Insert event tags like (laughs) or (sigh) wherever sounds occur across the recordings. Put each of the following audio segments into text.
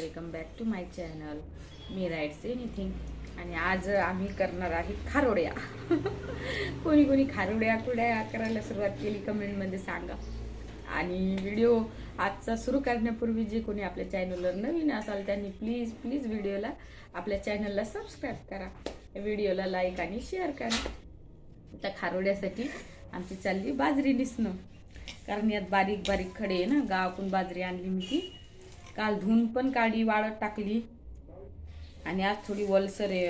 Welcome back to my channel. Me writes anything आणि आज आम्ही करणार आहे खारोड्या. (laughs) कोणी कोणी खारोड्या कुड्या करायला सुरुवात केली कमेंटमध्ये सांगा. आणि व्हिडिओ आजचा सुरू करण्यापूर्वी जे कोणी आपल्या चॅनलवर नवीन असाल त्यांनी प्लीज प्लीज व्हिडिओला आपल्या चॅनलला सबस्क्राईब करा. व्हिडिओला लाईक आणि शेअर करा. त्या खारोड्यासाठी आमची चालली बाजरी निसणं. कारण यात बारीक बारीक खडे आहे ना गावाकडून बाजरी आणली मी ती. काल धुवून पण काढी वाळत टाकली. आणि आज थोडी वलसर आहे.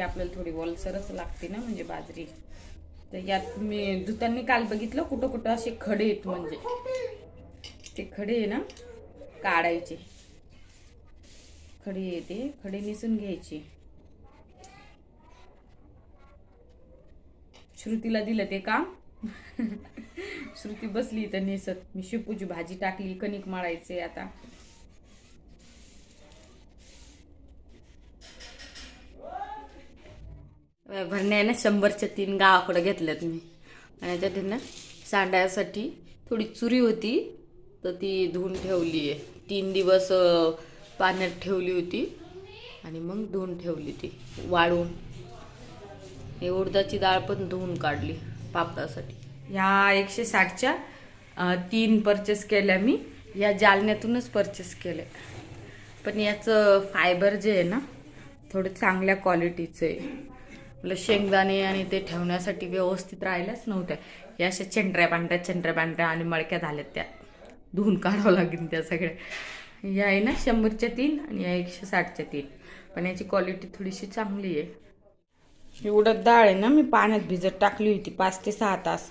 आपल्याला थोडी वलसरच लागते ना म्हणजे बाजरी. तर यात मी धुतांनी काल बघितलं कुठं कुठं असे खडे आहेत म्हणजे. ते खडे आहे ना काढायचे. खडे येते खडे निसून घ्यायचे. श्रुतीला दिलं ते काम. (laughs) श्रुती बसली तर नेसत. मी शेपूची भाजी टाकली कणिक मळायचे आता. भरण्या शंभरच्या तीन गावाकडे घेतल्यात मी. आणि याच्यात ना सांडायसाठी थोडी चुरी होती तर ती धुवून ठेवली आहे. तीन दिवस पाण्यात ठेवली होती आणि मग धुवून ठेवली ती वाळून. हे उडदाची डाळ पण धुवून काढली पापडासाठी. ह्या एकशे साठच्या तीन परचेस केल्या मी. या जालन्यातूनच परचेस केल्या. पण याचं फायबर जे आहे ना थोडं चांगल्या क्वालिटीचं आहे. आपलं शेंगदाणे आणि ते ठेवण्यासाठी व्यवस्थित राहिल्याच नव्हत्या. या अशा चेंडऱ्या पांढऱ्या चेंडऱ्या पांढऱ्या आणि मळक्या झाल्यात त्या. धुवून काढावं लागेल त्या सगळ्या. या आहे ना शंभरच्या तीन आणि या एकशे साठच्या तीन. पण याची क्वालिटी थोडीशी चांगली आहे. ही उडद डाळ आहे ना मी पाण्यात भिजत टाकली होती पाच ते सहा तास.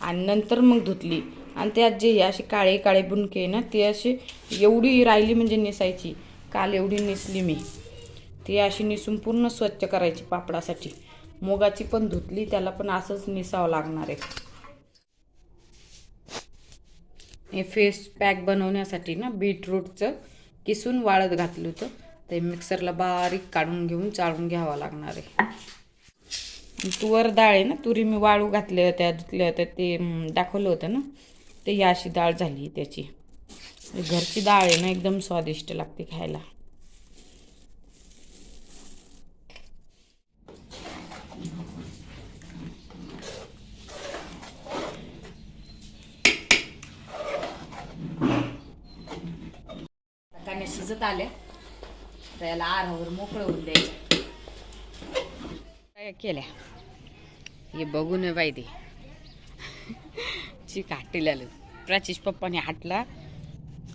आणि नंतर मग धुतली. आणि त्यात जे हे असे काळे काळे बुणके आहे ना ते अशी एवढी राहिली म्हणजे नेसायची. काल एवढी नेसली मी. ती अशी निसून पूर्ण स्वच्छ करायची पापडासाठी. मुगाची पण धुतली त्याला पण असंच निसावं लागणार आहे. हे फेस पॅक बनवण्यासाठी ना बीटरूटचं किसून वाळत घातलं होतं. ते मिक्सरला बारीक काढून घेऊन चाळून घ्यावं लागणार आहे. तुवर डाळ आहे ना तुरी मी वाळू घातल्या होत्या धुतल्या होत्या ते दाखवलं होतं ना. ते ही अशी डाळ झाली त्याची. घरची डाळ आहे ना एकदम स्वादिष्ट लागते खायला. पाण्याने शिजत आल्या. तर याला आरावर मोकळं होऊन द्यायचं. काय केल्या? हे बघू नये बाई ते. (laughs) चिक हाटीला प्राचीश पप्पाने हाटला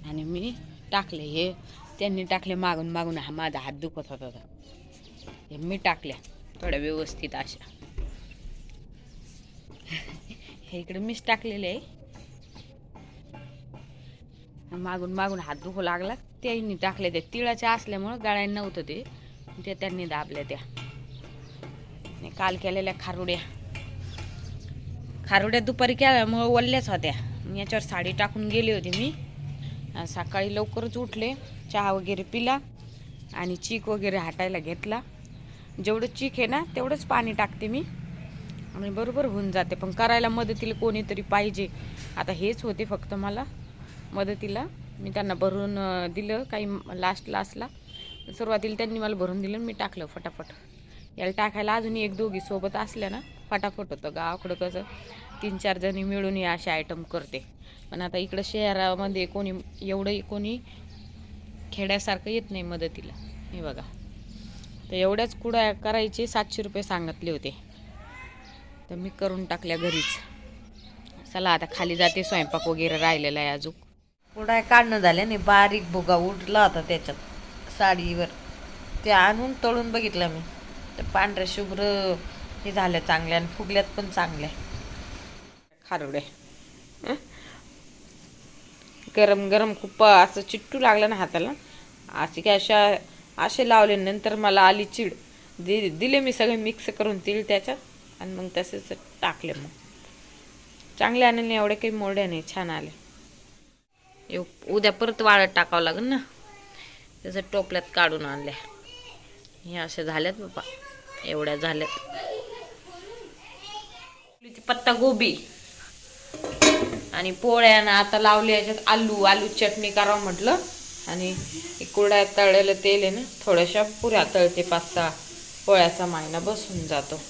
आणि मी टाकले हे. त्यांनी टाकले मागून मागून. हा माझा हात दुखत होता होता. हे मी टाकल्या. थोड्या व्यवस्थित अशा. (laughs) हे इकडे मीच टाकलेले आहे. मागून मागून हात दुखू लागला. त्यांनी टाकले त्या तिळाच्या असल्यामुळं गळ्यानं नव्हतं ते. त्या त्यांनी दाबल्या त्या. काल केलेल्या खारुड्या. खारुड्या दुपारी केल्यामुळं वल्ल्याच होत्या. याच्यावर साडी टाकून गेली होती मी. सकाळी लवकरच उठले. चहा वगैरे पिला आणि चीक वगैरे हाटायला घेतला. जेवढं चीक आहे ना तेवढंच पाणी टाकते मी. आणि बरोबर होऊन जाते. पण करायला मदतीला कोणीतरी पाहिजे. आता हेच होते फक्त मला. मदतीला मी त्यांना भरून दिलं काही लास्ट लास्टला सुरुवातीला त्यांनी मला भरून दिलं मी टाकलं फटाफट. याला टाकायला अजून एक दोघी सोबत असल्या ना फटाफट होतं. गावाकडं कसं तीन चार जणी मिळून या असे आयटम करते. पण आता इकडं शहरामध्ये कोणी एवढं कोणी खेड्यासारखं येत नाही मदतीला. हे बघा. तर एवढ्याच कुडा करायचे सातशे रुपये सांगितले होते. तर मी करून टाकल्या घरीच. चला आता खाली जाते स्वयंपाक वगैरे राहिलेला आहे अजून. कुडाय काढणं झाल्याने बारीक भुगा उडला होता त्याच्यात साडीवर. ते आणून तळून बघितलं मी. ते पांढऱ्या शुभ्र हे झालं चांगल्या आणि फुगल्यात पण चांगल्या खारोड्या गरम गरम खूप असं चिट्टू लागलं ना हाताला. असे काय अशा असे लावले नंतर मला आली चिड. दि दिले मी सगळे मिक्स करून तिळ त्याच्यात आणि मग तसेच टाकले मग. चांगले आणले नाही एवढे काही मोडे नाही छान आले. उद्या परत वाळत टाकावं लागेल ना. त्याचं टोपल्यात काढून आणल्या. हे असे झाल्यात बाबा एवढ्या झाल्यात. पत्ता गोबी. आणि पोळ्यानं आता लावली याच्यात आलू आलू चटणी करावं म्हटलं. आणि कुरड्यात तळलेलं तेल आहे ना थोड्याशा पुऱ्या तळते पाच सहा पोळ्याचा मायना बसून जातो.